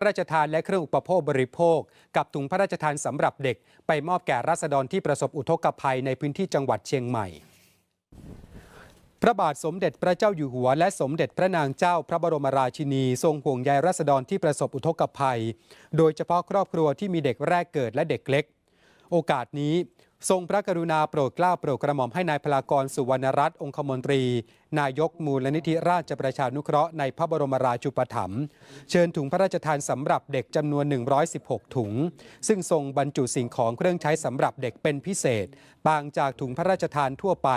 พระราชทานและเครื่องอุปโภคบริโภค กับถุงพระราชทานสำหรับเด็ก ไปมอบแก่ราษฎรที่ประสบอุทกภัยในพื้นที่จังหวัดเชียงใหม่ พระบาทสมเด็จพระเจ้าอยู่หัว และสมเด็จพระนางเจ้าพระบรมราชินี ทรงห่วงใยราษฎรที่ประสบอุทกภัย โดยเฉพาะครอบครัวที่มีเด็กแรกเกิดและเด็กเล็ก โอกาสนี้ ทรงพระกรุณาโปรดเกล้าโปรดกระหม่อมให้นายพลากรสุวรรณรัตน์องคมนตรี นายกมูลนิธิราชประชานุเคราะห์ในพระบรมราชูปถัมภ์เชิญถุงพระราชทานสำหรับเด็กจำนวน 116 ถุง ซึ่งทรงบรรจุสิ่งของเครื่องใช้สำหรับเด็กเป็นพิเศษต่างจากถุงพระราชทานทั่วไป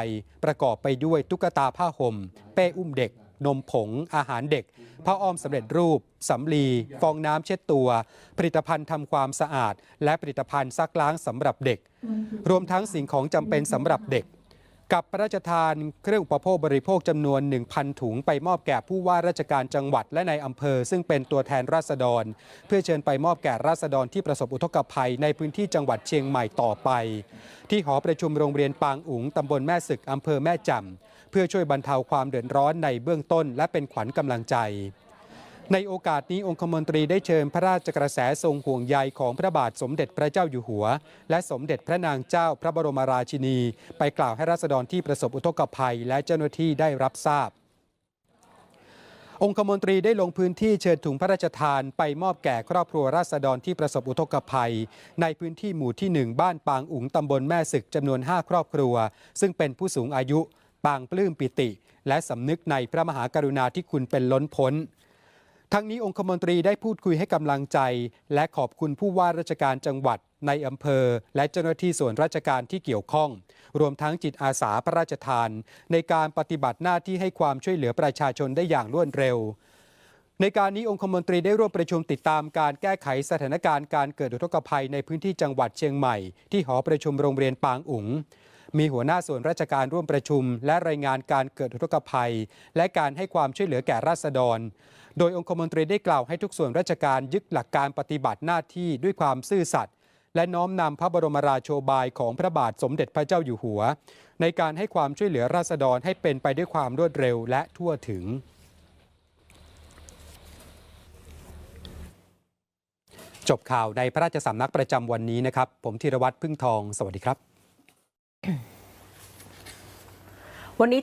ประกอบไปด้วยตุ๊กตาผ้าห่ม เป้อุ้มเด็ก นมผง อาหารเด็ก ผ้าอ้อมสำเร็จรูปสำลี ฟองน้ำเช็ดตัว ผลิตภัณฑ์ทำความสะอาด และผลิตภัณฑ์ซักล้างสำหรับเด็ก รวมทั้งสิ่งของจำเป็นสำหรับเด็ก กับพระราชทานเครื่องอุปโภคบริโภคจำนวน 1,000 ถุงไปมอบแก่ผู้ว่าราชการจังหวัดและในอำเภอ ซึ่งเป็นตัวแทนราษฎร เพื่อเชิญไปมอบแก่ราษฎรที่ประสบอุทกภัยในพื้นที่จังหวัดเชียงใหม่ต่อไป ที่หอประชุมโรงเรียนปางอุ๋งตำบลแม่ศึกอำเภอแม่จำเพื่อช่วยบรรเทาความเดือดร้อนในเบื้องต้น และเป็นขวัญกำลังใจ ในโอกาสนี้องคมนตรีได้เชิญพระราชกระแสทรงห่วงใยของพระบาทสมเด็จพระเจ้าอยู่หัว และสมเด็จพระนางเจ้าพระบรมราชินี ไปกล่าวให้ราษฎรที่ประสบอุทกภัย และเจ้าหน้าที่ได้รับทราบ องคมนตรีได้ลงพื้นที่เชิญถุงพระราชทานไปมอบแก่ครอบครัวราษฎรที่ประสบอุทกภัย ในพื้นที่หมู่ที่ 1 บ้านปางอุ๋งตำบลแม่ศึกจำนวน 5 ครอบครัว ซึ่งเป็นผู้สูงอายุปางปลื้มปิติ และสำนึกในพระมหากรุณาธิคุณเป็นล้นพ้น ทั้งนี้องคมนตรีได้พูดคุยให้กำลังใจ และขอบคุณผู้ว่าราชการจังหวัดในอำเภอ และเจ้าหน้าที่ส่วนราชการที่เกี่ยวข้อง รวมทั้งจิตอาสาพระราชทาน ในการปฏิบัติหน้าที่ให้ความช่วยเหลือประชาชนได้อย่างรวดเร็ว ในการนี้องคมนตรีได้ร่วมประชุมติดตามการแก้ไขสถานการณ์การเกิดอุทกภัยในพื้นที่จังหวัดเชียงใหม่ ที่หอประชุมโรงเรียนปางอุ๋งมีหัวหน้าส่วนราชการร่วมประชุม และรายงานการเกิดอุทกภัย และการให้ความช่วยเหลือแก่ราษฎร โดยองคมนตรีได้กล่าวให้ทุกส่วนราชการยึดหลักการปฏิบัติหน้าที่ด้วยความซื่อสัตย์และน้อมนำพระบรมราโชบายของพระบาทสมเด็จพระเจ้าอยู่หัว ในการให้ความช่วยเหลือราษฎรให้เป็นไปด้วยความรวดเร็วและทั่วถึง จบข่าวในพระราชสำนักประจำวันนี้นะครับ ผมธีรวัตรพึ่งทอง สวัสดีครับ วันนี้